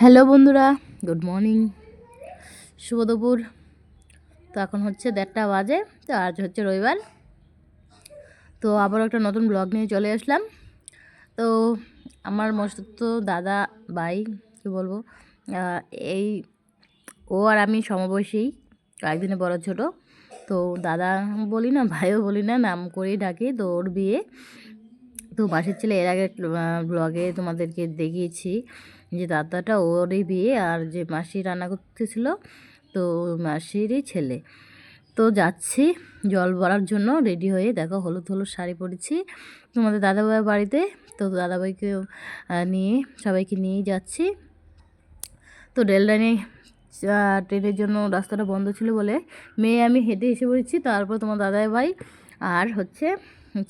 Hello বন্ধুরা, good morning. শুভ দুপুর। তো এখন হচ্ছে দেড়টা বাজে, তো আজ হচ্ছে রবিবার। তো আবার একটা নতুন ব্লগ নিয়ে চলে আসলাম। তো আমার মস্ত দাদা ভাই, কী বলব এই ও আর আমি সমবয়সী কয়েকদিনে বড় ছোট। তো দাদা বলি না, ভাইও বলি না, নাম করেই ডাকি, তো ওর বিয়ে। তো বাসের ছেলে এর আগে ব্লগে তোমাদেরকে দেখিয়েছি। যে দাদাটা ওরই বিয়ে আর যে মাসি রান্না করতেছিল, তো মাসিরই ছেলে। তো যাচ্ছি, জল ভরার জন্য রেডি হয়ে দেখো হলুদ হলুদ শাড়ি পরেছি। তোমাদের দাদাভাইয়ের বাড়িতে, তো দাদাভাইকে নিয়ে, সবাইকে নিয়ে যাচ্ছি। তো রেল লাইনে ট্রেনের জন্য রাস্তাটা বন্ধ ছিল বলে মেয়ে আমি হেঁটে এসে পড়েছি, তারপর তোমার দাদাই ভাই আর হচ্ছে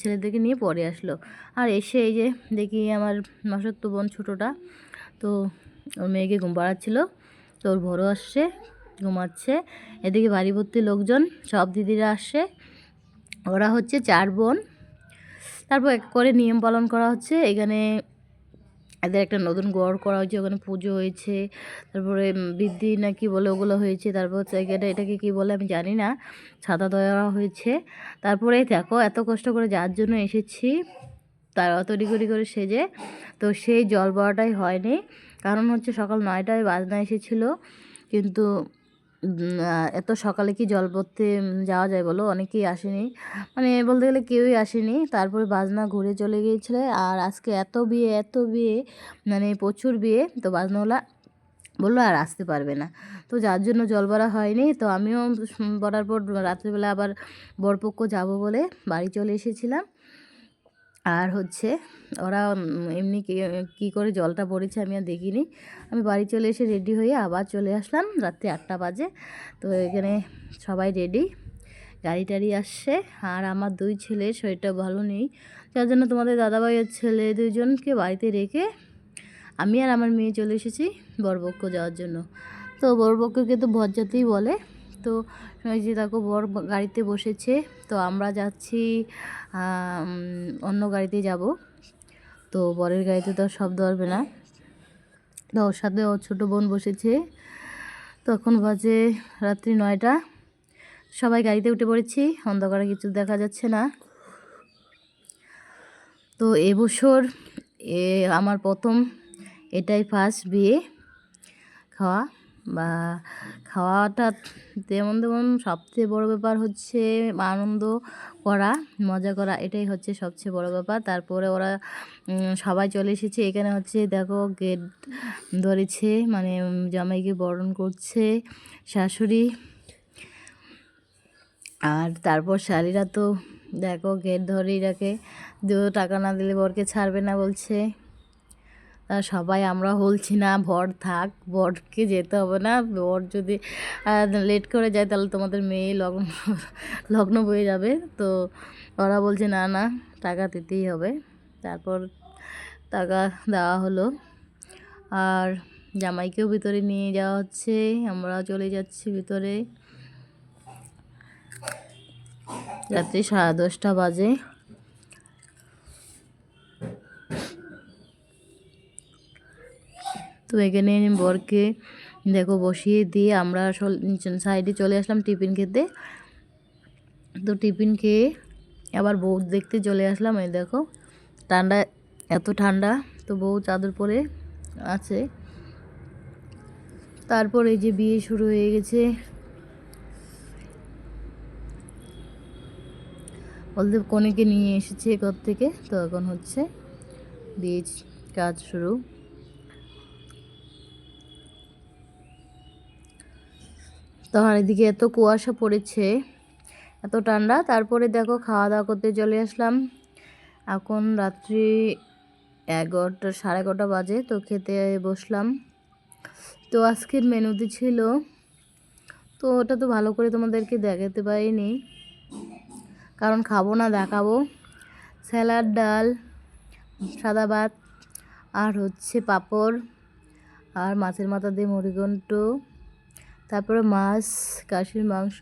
ছেলেদেরকে নিয়ে পরে আসলো। আর এসে এই যে দেখি আমার মাসত্ব বোন ছোটোটা তো ওর মেয়েকে ঘুম পাড়াচ্ছিলো, তো ওর বড়ো আসছে, ঘুমাচ্ছে। এদিকে বাড়ি ভর্তি লোকজন, সব দিদিরা আসছে। ওরা হচ্ছে চার বোন। তারপর এক করে নিয়ম পালন করা হচ্ছে। এখানে এদের একটা নতুন গড় করা হয়েছে, ওখানে পুজো হয়েছে। তারপরে বৃদ্ধি না কি বলে ওগুলো হয়েছে। তারপর এখানে এটাকে কি বলে আমি জানি না, ছাতা দেওয়া হয়েছে। তারপরে দেখো, এত কষ্ট করে যার জন্য এসেছি। তার তৈরি করে করে সেজে। তো সেই জল বড়াটাই হয়নি। কারণ হচ্ছে সকাল নয়টায় বাজনা এসেছিল। কিন্তু এত সকালে কি জল পড়তে যাওয়া যায় বলো? অনেকেই আসেনি। মানে বলতে গেলে কেউই আসেনি। তারপরে বাজনা ঘুরে চলে গিয়েছিল। আর আজকে এত বিয়ে এত বিয়ে মানে প্রচুর বিয়ে। তো বাজনাওয়ালা বলল, আর আসতে পারবে না। তো যার জন্য জল ভরা হয়নি। তো আমিও ভরার পর রাত্রিবেলা আবার বরপক্ষ যাব বলে বাড়ি চলে এসেছিলাম। আর হচ্ছে ওরা এমনি কি করে জলটা পড়েছে আমি আর দেখিনি। আমি বাড়ি চলে এসে রেডি হয়ে আবার চলে আসলাম, রাত্রি আটটা বাজে। তো এখানে সবাই রেডি, গাড়ি টাড়ি আসছে। আর আমার দুই ছেলের শরীরটা ভালো নেই, যার জন্য তোমাদের দাদাভাইয়ের ছেলে দুইজনকে বাড়িতে রেখে আমি আর আমার মেয়ে চলে এসেছি বরপক্ষ যাওয়ার জন্য। তো বরপক্ষকে তো বরযাত্রী বলে। তো ওই যে দেখো, বর গাড়িতে বসেছে। তো আমরা যাচ্ছি অন্য গাড়িতে যাব। তো বরের গাড়িতে তো সব ধরবে না। তো ওর সাথে ওর ছোটো বোন বসেছে। তখন বাজে রাত্রি নয়টা। সবাই গাড়িতে উঠে পড়েছি। অন্ধকারে কিছু দেখা যাচ্ছে না। তো এবছর এ আমার প্রথম, এটাই ফার্স্ট বিয়ে খাওয়া। বা খাওয়াটা তেমন তেমন সবচেয়ে বড় ব্যাপার হচ্ছে আনন্দ করা, মজা করা, এটাই হচ্ছে সবচেয়ে বড় ব্যাপার। তারপরে ওরা সবাই চলে এসেছে। এখানে হচ্ছে দেখো গেট ধরেছে মানে জামাইকে বরণ করছে শাশুড়ি। আর তারপর শাড়িরা তো দেখো গেট ধরেই রাখে। টাকা না দিলে বরকে ছাড়বে না বলছে। সবাই আমরা বলছি, না ভর থাক, বরকে যেতে হবে না। বর যদি লেট করে যায়, তাহলে তোমাদের মেয়ে লগ্ন লগ্ন বয়ে যাবে। তো ওরা বলছে, না না, টাকা দিতেই হবে। তারপর টাকা দেওয়া হলো। আর জামাইকেও ভিতরে নিয়ে যাওয়া হচ্ছে। আমরা চলে যাচ্ছি ভিতরে। রাত্রি সাড়ে দশটা বাজে। তো এখানে বরকে, দেখো, বসিয়ে দিয়ে আমরা আসল সাইডে চলে আসলাম টিফিন খেতে। তো টিফিন খেয়ে আবার বউ দেখতে চলে আসলাম, এই দেখো, ঠান্ডা, এত ঠান্ডা, তো বউ চাদর পরে আছে। তারপর এই যে বিয়ে শুরু হয়ে গেছে। বলতে কনেকে নিয়ে এসেছে ঘর থেকে, তো এখন হচ্ছে বিয়ে কাজ শুরু। তো আর এদিকে এত কুয়াশা পড়েছে, এত ঠান্ডা। তারপরে দেখো খাওয়া দাওয়া করতে চলে আসলাম। এখন রাত্রি এগারোটা, সাড়ে এগারোটা বাজে, তো খেতে বসলাম। তো আজকের মেনুতে ছিল, তো ওটা তো ভালো করে তোমাদেরকে দেখাতে পারিনি। কারণ খাব না, দেখাবো। স্যালাড, ডাল, সাদা ভাত, আর হচ্ছে পাঁপড়, আর মাছের মাথা দিয়ে মুড়িঘণ্ট তারপরে মাছ, কাশির মাংস,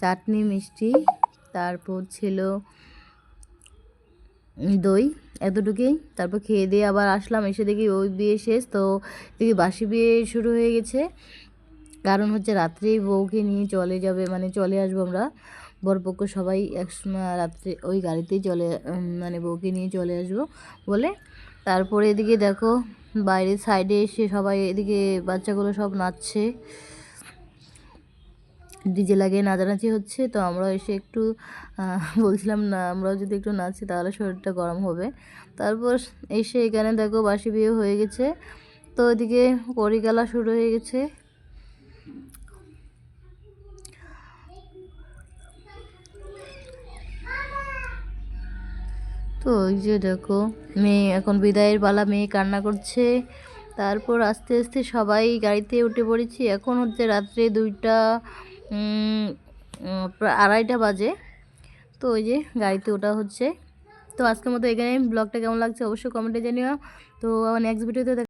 চাটনি, মিষ্টি, তারপর ছিল দই এতটুকুই। তারপর খেয়ে দিয়ে আবার আসলাম, এসে দেখি ওই বিয়ে শেষ, তো দেখি বাসি বিয়ে শুরু হয়ে গেছে। কারণ হচ্ছে রাত্রেই বউকে নিয়ে চলে যাবে মানে চলে আসব আমরা। বরপক্ষ সবাই এক রাত্রে ওই গাড়িতেই চলে মানে বউকে নিয়ে চলে আসব বলে। তারপরে এদিকে দেখো বাইরের সাইডে এসে সবাই এদিকে বাচ্চাগুলো সব নাচছে। ডিজে লাগিয়ে নাচানাচি হচ্ছে, তো আমরা এসে একটু বলছিলাম না, আমরাও যদি একটু নাচি তাহলে শরীরটা গরম হবে। তারপর এসে এখানে দেখো বাসি বিয়ে হয়ে গেছে, তো ওইদিকে পরিকালা শুরু হয়ে গেছে। তো ওই যে দেখো, মেয়ে, এখন বিদায়ের পালা, মেয়ে কান্না করছে। তারপর আস্তে আস্তে সবাই গাড়িতে উঠে পড়েছি। এখন হচ্ছে রাত্রে দুইটা প্রায় আড়াইটা বাজে। তো ওই যে গাড়িতে ওটা হচ্ছে। তো আজকের মতো এখানে ব্লগটা কেমন লাগছে অবশ্যই কমেন্টে জানিও। তো নেক্সট ভিডিওতে